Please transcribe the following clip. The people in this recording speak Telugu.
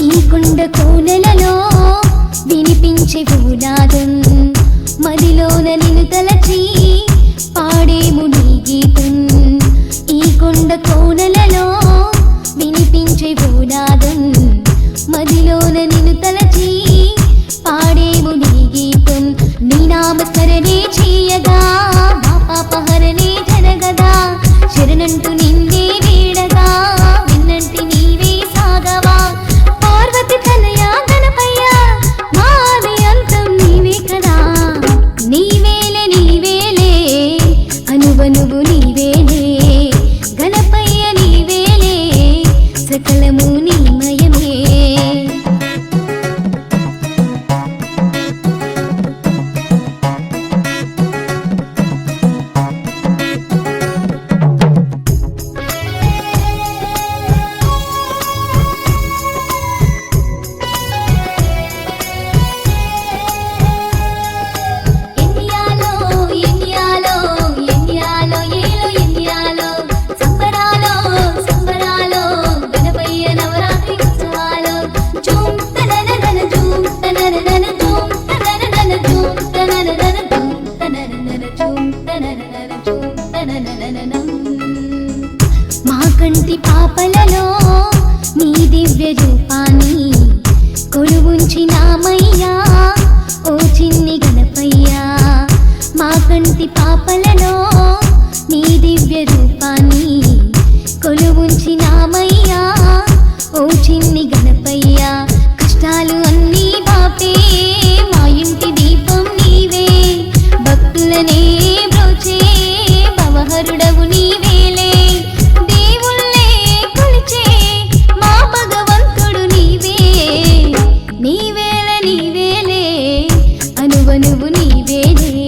ఈ కుండ కోనలలో వినిపించే భూనాదం. మదిలోనని కంటి పాపలలో నీ దివ్య రూపాన్ని నీవేల నీవేలే అనువనువు